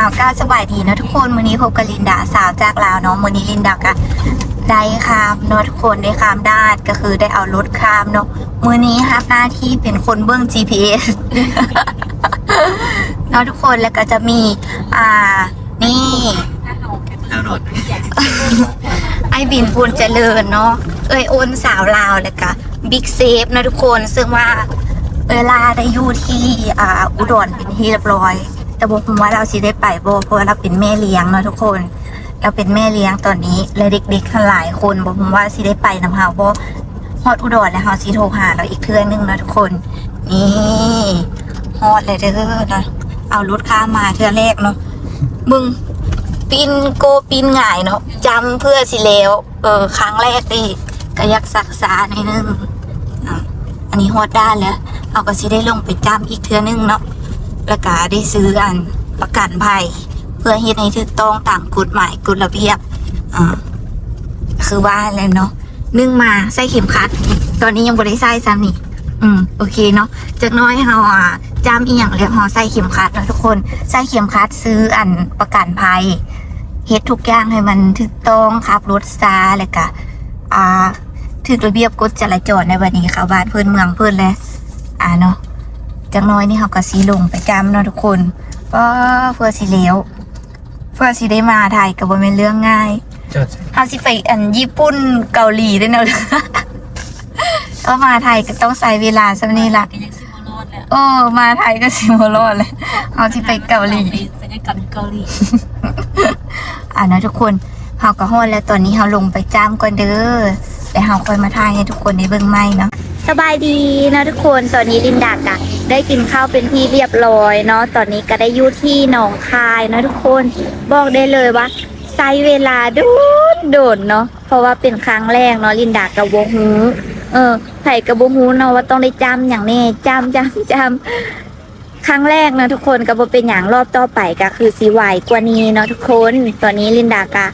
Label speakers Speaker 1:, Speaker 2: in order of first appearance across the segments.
Speaker 1: อ้าวก้าวสบายดีนะทุกคนมื้อนี้พบกับลินดาสาวจากลาวเนาะมื้อนี้ลินดาก็ได้ข้ามเนอะทุกคนได้ข้ามด้านก็คือได้เอารถข้ามเนาะมือนี้รับหน้าที่เป็นคนเบื้อง GPS เนาะทุกคนแล้วก็จะมี อ่า นี่ไอบินพูนเจริญเนาะเอ้ยโอนสาวลาวเลยกะบิ๊กเซฟนะทุกคนซึ่งว่าเวลาได้อยู่ที่อ่าอุดรเป็นที่เรียบร้อย แต่บอกผมว่าเราสิได้ไปบ่เพราะว่าเราเป็นแม่เลี้ยงเนาะทุกคน เราเป็นแม่เลี้ยงตอนนี้และเด็กๆหลายคนบอกผมว่าสิได้ไปนำเฮาบ่ฮอดอุดรแล้วเฮาสิโทรหาเราอีกเทื่อนึงเนาะทุกคน นี่ฮอดเลยเด้อนะเอารถข้ามาเทื่อแรกเนาะมึงปีนโกปีนง่ายเนาะจำเพื่อสิแล้ว เออ ครั้งแรกดิก็ยักศักษาในนึงอันนี้ฮอดด้านแล้วเอาก็สิได้ลงไปจำอีกเทื่อนึงเนาะ แล้วก็ได้ซื้ออันประกันภัย เพื่อเฮ็ดให้ถูกต้องตามกฎหมายกฎระเบียบอ่าคือว่าแล้วเนาะนึ่งมาใส่เข็มขัด ตอนนี้ยังบ่ได้ใส่ซ้ำนี่ อืม โอเคเนาะจากน้อยเฮาอะจำอีหยังแล้วเฮาใส่เข็มขัดนะทุกคนใส่เข็มขัดซื้ออันประกันภัยเฮ็ดทุกอย่างให้มันถูกต้องขับรถซาแล้วก็อ่าถึกระเบียบกฎจราจรในวันนี้เข้าบ้านเพื่อนเมืองเพื่อนเลยอ่าเนาะ จังน้อยนี่เขาก็สีลงไปจำเนาะทุกคนก็เพื่อสิเลี้ยวเพื่อสิได้มาไทยก็บ่เป็นเรื่องง่าย
Speaker 2: จอด
Speaker 1: เฮาสิไปอันญี่ปุ่นเกาหลีด้วยเนาะก็มาไทยก็ต้องใช้เวลาสักนี้ละ
Speaker 3: ก็ยังซิมารอดแหละ
Speaker 1: โอ้มาไทยก็สิบ่รอดเลยเฮาสิไปเกาหลี
Speaker 3: ศัลยกรรมเกาหลี
Speaker 1: อ่านะทุกคนเฮาก็ฮอดแล้วตอนนี้เฮาลงไปจ้ามก่อนเด้อแต่เฮาค่อยมาถ่ายให้ทุกคนได้เบิ่งใหม่เนาะสบายดีนะทุกคนตอนนี้ลินดากะ ได้กินข้าวเป็นที่เรียบร้อยเนาะตอนนี้ก็ได้อยู่ที่หนองคายนะทุกคนบอกได้เลยว่าใช้เวลาโดดโดดเนาะเพราะว่าเป็นครั้งแรกเนาะลินดากับวงฮูเออไผ่กับวงฮูเนาะว่าต้องได้จำอย่างแน่จำจำจำครั้งแรกนะทุกคนก็บ่เป็นอย่างรอบต่อไปก็คือสีไหวกว่านี้เนาะทุกคนตอนนี้ลินดากะ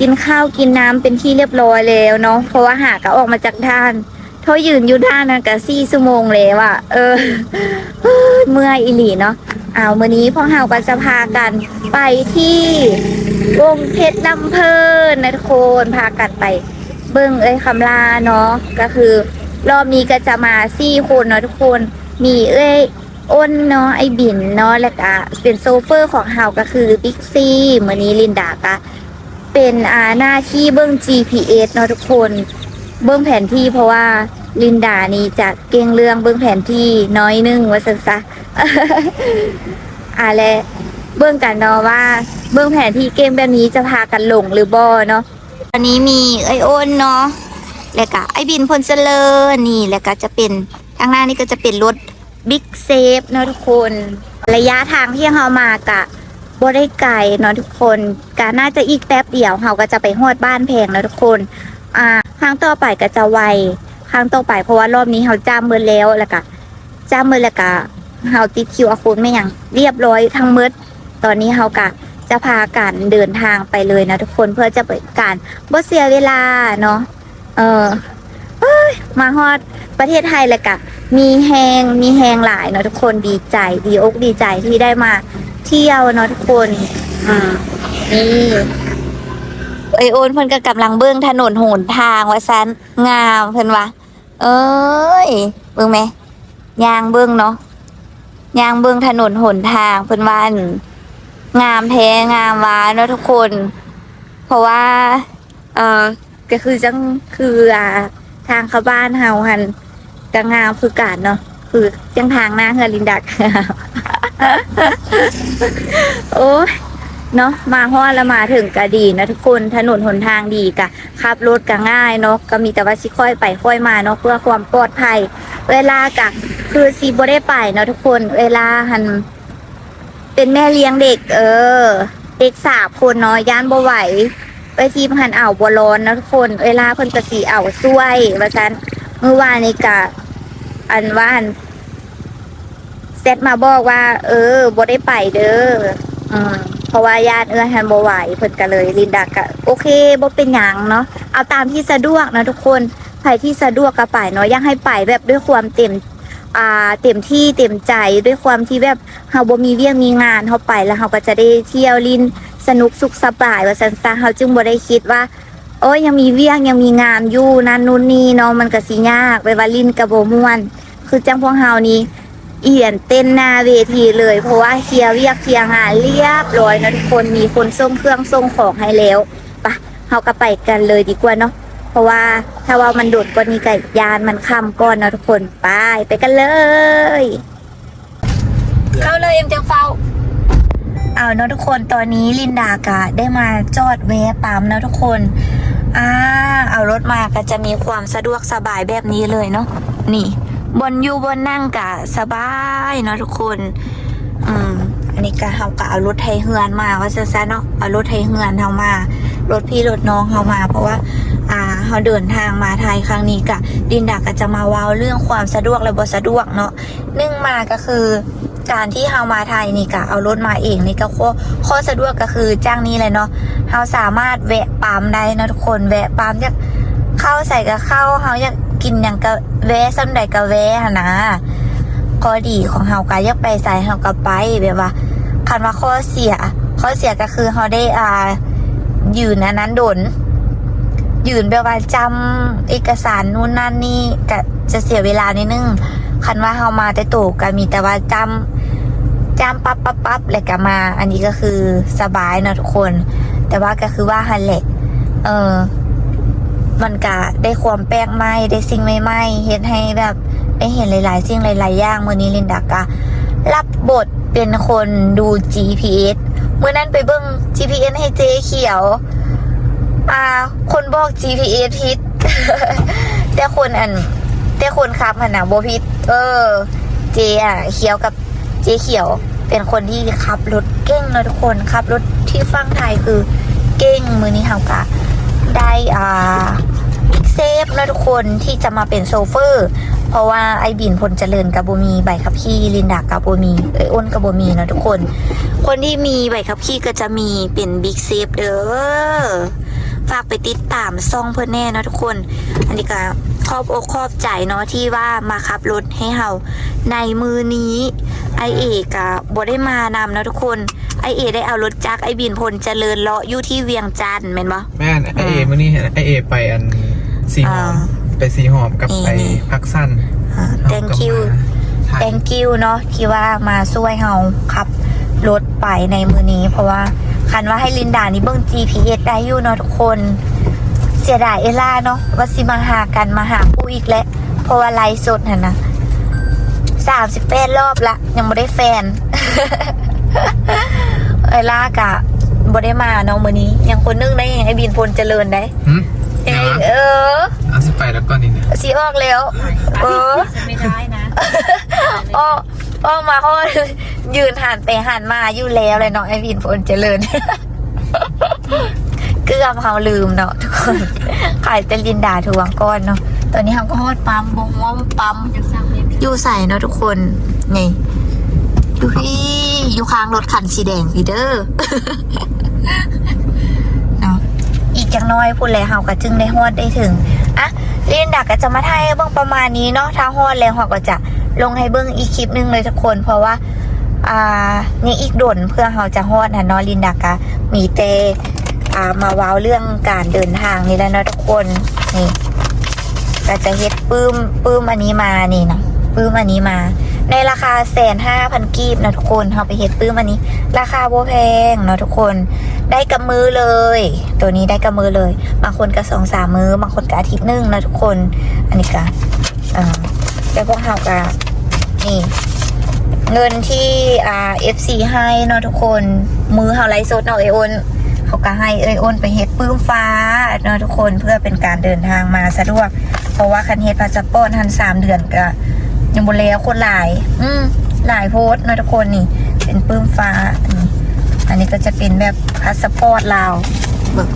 Speaker 1: กินข้าวกินน้ำเป็นที่เรียบร้อยแล้วเนาะเพราะว่าหากะออกมาจากท่าน โทยืนอยู่ท่านนั้นกะสี่ชั่วโมงแล้วอะเออ เมื่อยอีหลีเนาะเอาเมื้อนี้พวกเฮาก็จะพากันไปที่วงเพชรลำเพลินนะทุกคนพากันไป เบิ่งเอ้ยคำลาเนาะก็คือ รอบนี้ก็จะมาสี่คนเนาะทุกคนมีเอ้ยอ้นเนาะไอบินเนาะแล้วก็เป็นโซเฟอร์ของเฮาก็คือบิ๊กซี่เมื้อนี้ลินดาก็เป็นอาหน้าที่เบื้อง GPS เนาะทุกคน เบื้องแผนที่เพราะว่าลินดานี่จะเก่งเรื่องเบื้องแผนที่น้อยนึงว่าซั่นซะอ่าและเบื้องกันเนาะว่า เบื้องแผนที่เกมแบบนี้จะพากันหลงหรือบ่เนาะวันนี้มีไอโอนเนาะแล้วก็ไอบินพลเจริญนี่แล้วก็จะเป็นทางหน้านี่ก็จะเป็นรถบิ๊กเซฟเนาะทุกคน ระยะทางที่เรามากะบ่ได้ไกลเนาะทุกคนกะน่าจะอีกแป๊บเดียวเราก็จะไปฮอดบ้านแพงแล้วทุกคน อ่า รั้งต่อไปก็จะไวครั้งต่อไปเพราะว่ารอบนี้เราจ้ามมือแล้วแล้วก็จ้ามมือแล้วก็เราติดคิวอาคูดไม่ยังเรียบร้อยทั้งมืดตอนนี้เรากะจะพากันเดินทางไปเลยนะทุกคนเพื่อจะเป็นการบ่เสียเวลาเนาะเออมาฮอดประเทศไทยแล้วกะ มีแหงมีแหงหลายเนาะทุกคนดีใจดีอกดีใจที่ได้มาเที่ยวเนาะทุกคน อ่านี่ ไอโอนเพิ่นก็กำลังเบิ้งถนนหนทางว่าซันงามเพิ่นว่าเอ้ยเบิ่งไหมยางเบิ้งเนาะยางเบิ้งถนนหนทางเพิ่นว่านงามแท้งามว้าเนาะทุกคน เพราะว่า เออก็คือจังคืออ่าทางเข้าบ้านเฮาหันก็งามคือการเนาะคือจังทางหน้าเฮือลินดักโอ้ย เนาะมาฮอดแล้วมาถึงก็ดีนะทุกคนถนนหนทางดีกะขับรถก็ง่ายเนาะก็มีแต่ว่าสิค่อยไปค่อยมาเนาะเพื่อความปลอดภัย เวลากะคือซีบ่ได้ไปเนาะทุกคน เวลาหันเป็นแม่เลี้ยงเด็ก เออ เด็กสามคนเนาะย่านบ่ไหวไปทีมหันอ่าวบ่ร้อนนะทุกคน เวลาเพิ่นก็สิเอาวช่วยว่าซั่นเมื่อวานนี้กะอันว่าอันเซตมาบอกว่า เออบ่ได้ไปเด้ออืม ราะว่าญาติเอื้อหันบ่ไหวเพิ่นก็เลยลินดากะโอเคบ่เป็นหยังเนาะเอาตามที่สะดวกนะทุกคนใครที่สะดวกก็ไปเนาะยังให้ไปแบบด้วยความเต็มอ่าเต็มที่เต็มใจด้วยความที่แบบเฮาบ่มีเวียงมีงานเฮาไปแล้วเฮาก็จะได้เที่ยวลินสนุกสุขสบายว่าซั่นซะเฮาจึงบ่ได้คิดว่าโอ้ยยังมีเวียงยังมีงานอยู่นั่นนู่นนี่เนาะมันก็สิยากไปว่าลินกับบ่ม่วน คือจังพวกเฮานี่ เอียนเต้นหน้าเวทีเลย เพราะว่าเคลียร์เวียกเคลียร์งานเรียบร้อยนะทุกคนมีคนส่งเครื่องส่งของให้แล้วไปะเฮาก็ไปกันเลยดีกว่าเนาะเพราะว่าถ้าว่ามันโดดกว่านี้ก็ยานมันค่ำก่อนนะทุกคนไปไปกันเลย เข้าเลยเอ็มจังเฝ้าเอาเนาะทุกคนตอนนี้ลินดากะได้มาจอดแวะปั๊มเนาะทุกคนอ่าเอารถมาก็จะมีความสะดวกสบายแบบนี้เลยเนาะนี่ บนอยู่บนนั่งกะสบายเนาะทุกคน อืม อันนี้ก็เฮากะเอารถไทยเฮือนมาว่าซะๆเนาะเอารถไทยเฮือนเฮามารถพี่รถน้องเฮามาเพราะว่า อ่าเฮาเดินทางมาไทยครั้งนี้กะดินดาก็จะมาว้าวเรื่องความสะดวกและบ่สะดวกเนาะนึ่งมาก็คือการที่เฮามาไทยนี่กะเอารถมาเองนี่ก็ข้อข้อสะดวกก็คือจ้างนี้เลยเนาะเฮาสามารถแวะปั๊มได้นะทุกคนแวะปั๊มอยากเข้าใส่ก็เข้าเฮาอยาก กินอย่างก็แวะซ้ำใดก็แวะหั้นนะข้อดีของเฮาก็อยากไปใส่เฮาก็ไปแบบว่าคันว่าข้อเสีย ข้อเสียก็คือเฮาได้อ่ายืนอันนั้นโดนยืนแบบว่าจำเอกสารนู่นนั่นนี่ก็จะเสียเวลานิดนึงคันว่าเฮามาแต่โตก็มีแต่ว่าจำจำปั๊บปั๊บปั๊บแล้วก็มา อันนี้ก็คือสบายเนอะทุกคน แต่ว่าก็คือว่าฮันแหละเออ มันก็ได้ความแปลกใหม่ได้สิ่งใหม่ๆเห็นให้แบบได้เห็นหลาย ๆ สิ่งหลาย ๆ อย่างมื่อนี้ลินดากะรับบทเป็นคนดู GPS เมื่อนั้นไปเบิ่ง GPS ให้เจ๊เขียวอ่าคนบอก GPS ผิดแต่คนอันแต่คนขับหันนะโบพิษเออ เจอะเขียวกับเจเขียว เป็นคนที่ขับรถเก่งเลยทุกคนขับรถที่ฟังไทยคือเก่งมือนี้เฮากะ ได้อ่าเซฟนะทุกคนที่จะมาเป็นโซเฟอร์ เพราะว่าไอบินพลเจริญกับโบมีใบขับขี่ลินดากับโบมีเอยอ้นกับโบมีนะทุกคน คนที่มีใบขับขี่ก็จะมีเป็นบิ๊กเซฟเด้อ ฝากไปติดตามซ่องเพื่อนแน่เนาะทุกคน อันนี้ก็ขอบอกขอบใจเนาะที่ว่ามาขับรถให้เฮาในมือนี้ไอเอกอะบ่ได้มานำเนาะทุกคนไอเอได้เอารถจักรไอบินพลเจริญเลาะอยู่ที่เวียงจันทน์แม่นบ่
Speaker 2: แม่นไอเอมื่อนี้เห็นไอเอไปอันสีหอม
Speaker 1: อ่า
Speaker 2: ไปสีหอมกับ
Speaker 1: นี่
Speaker 2: ไป
Speaker 1: นี่
Speaker 2: พักสั้น
Speaker 1: อ่า thank you
Speaker 2: ไทย
Speaker 1: thank you เนาะที่ว่ามาช่วยเฮาขับรถไปในมือนี้เพราะว่า คันว่าให้ลินดานี่เบิ่ง GPS ได้อยู่เนาะทุกคน เสียดายเอล่าเนาะว่าสิมาหากันมาหาผู้อีกแล้วเพราะว่าไลฟ์สดน่ะนะสามสิบแปดรอบละ ยังไม่ได้แฟน เอล่ากะบ่ได้มาเนาะมื้อนี้ ยังคนนึงได้ยังไอ้บินพลเจริญได้
Speaker 2: หึ
Speaker 1: เอ
Speaker 2: เดี๋ยว
Speaker 1: อ
Speaker 2: นะ
Speaker 1: เออ
Speaker 2: เอาสิไปแล้วก่อนนี่เนี่ย
Speaker 1: สีออกแล้ว เออ
Speaker 3: จะไม่ได้นะ
Speaker 1: อ้ออ้อมาเขา ยืนหันไปหันมาอยู่แล้วเลยเนาะไอวินพลเจริญ เกือบเขาลืมเนาะทุกคนขายแต่ลินดาทวงก้อนเนาะตอนนี้เขาก็ฮอดปั๊มบงว่าปั๊มอยู่ใส่เนาะทุกคนนี่อยู่พี่อยู่ข้างรถคันสีแดงอีเด้อเนาะอีกจังน้อยพูดแล้วเฮาก็จึงได้ฮอดได้ถึงอะเรียนดักก็จะมาไทยเบื้องประมาณนี้เนาะถ้าฮอดแล้วเฮาก็จะลงให้เบื้องอีกคลิปหนึงเลยทุกคน เพราะว่า อ่านี่อีกด่นเพื่อเฮาจะฮอดนะเนาะลินดักะมีเตอ่ามาว้าวเรื่องการเดินทางนี่แล้วเนาะทุกคนนี่ก็จะเฮ็ดปื้มปื้มอันนี้มานี่นะปื้มอันนี้มา ในราคาแสนห้าพันกีบนะทุกคนเฮาไปเฮ็ดปื้มอันนี้ ราคาโบแพงเนาะทุกคนได้กับมือเลย ตัวนี้ได้กับมือเลย บางคนก็สองสามมือบางคนก็อาทิตย์นึงนะทุกคน อันนี้ก็อ่าแล้วพวกเฮาก็นี่ เงินที่อ่า FC ให้เนาะทุกคน มือเฮาไลฟ์สดเนาะเอโอนเขาก็ให้เอยโอนไปเฮ็ดปื้มฟ้าเนาะทุกคนเพื่อเป็นการเดินทางมาสะดวก เพราะว่าคันเฮ็ดพาสปอร์ตทันสามเดือนก็ยังบ่แล้วคนหลาย อืมหลายโพสต์เนาะทุกคนนี่ เป็นปื้มฟ้าอันนี้อันนี้ก็จะเป็นแบบพาสปอร์ตลาวเบิก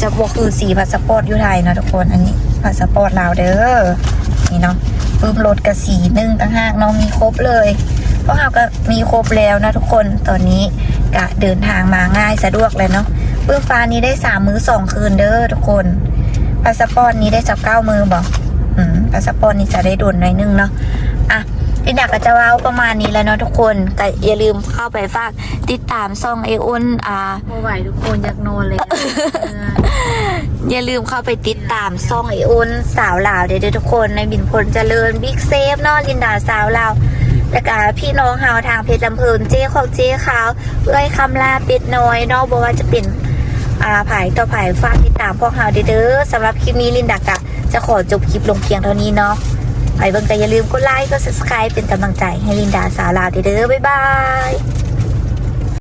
Speaker 1: จะบ่คือสีพาสปอร์ตอยู่ไทยนะทุกคนอันนี้พาสปอร์ตลาวเด้อนี่เนาะปื้มรถกับสีหนึ่งต่างหากเนาะมีครบเลย พวกเราก็มีครบแล้วนะทุกคนตอนนี้กะเดินทางมาง่ายสะดวกเลยเนาะปื้มฟ้านี้ได้สามมื้อสองคืนเด้อทุกคนพาสปอร์ตนี้ได้จับเก้ามือบอกอืมพาสปอร์ตนี้จะได้โดนหน่อยนึงเนาะอะลินดาก็จะเว้าประมาณนี้แล้วเนาะทุกคนก็อย่าลืมเข้าไปฝากติดตามซ่องไออุนอ่า
Speaker 3: โมไหวทุกคนอยากนอนเลย
Speaker 1: อย่าลืมเข้าไปติดตามซ่องไออุนสาวลาวเด้อเด้อทุกคนในบินพลเจริญบิ๊กเซฟเนาะลินดาสาวลาว แล้วก็พี่น้องเฮาทางเพชรลำเพลินเจ้ของเจ้ขาวเอ้ยคำลาเป็ดน้อยนอกบอกว่าจะเป็นอ่าผายต่อผายฝากติดตามพวกเฮาเด้อสำหรับคลิปนี้ลินดากะจะขอจบคลิปลงเพียงเท่านี้เนาะไปเบิ่งก็อย่าลืมกดไลค์กด subscribe เป็นกำลังใจให้ลินดาสาวลาวเด้อเด้อบ๊ายบาย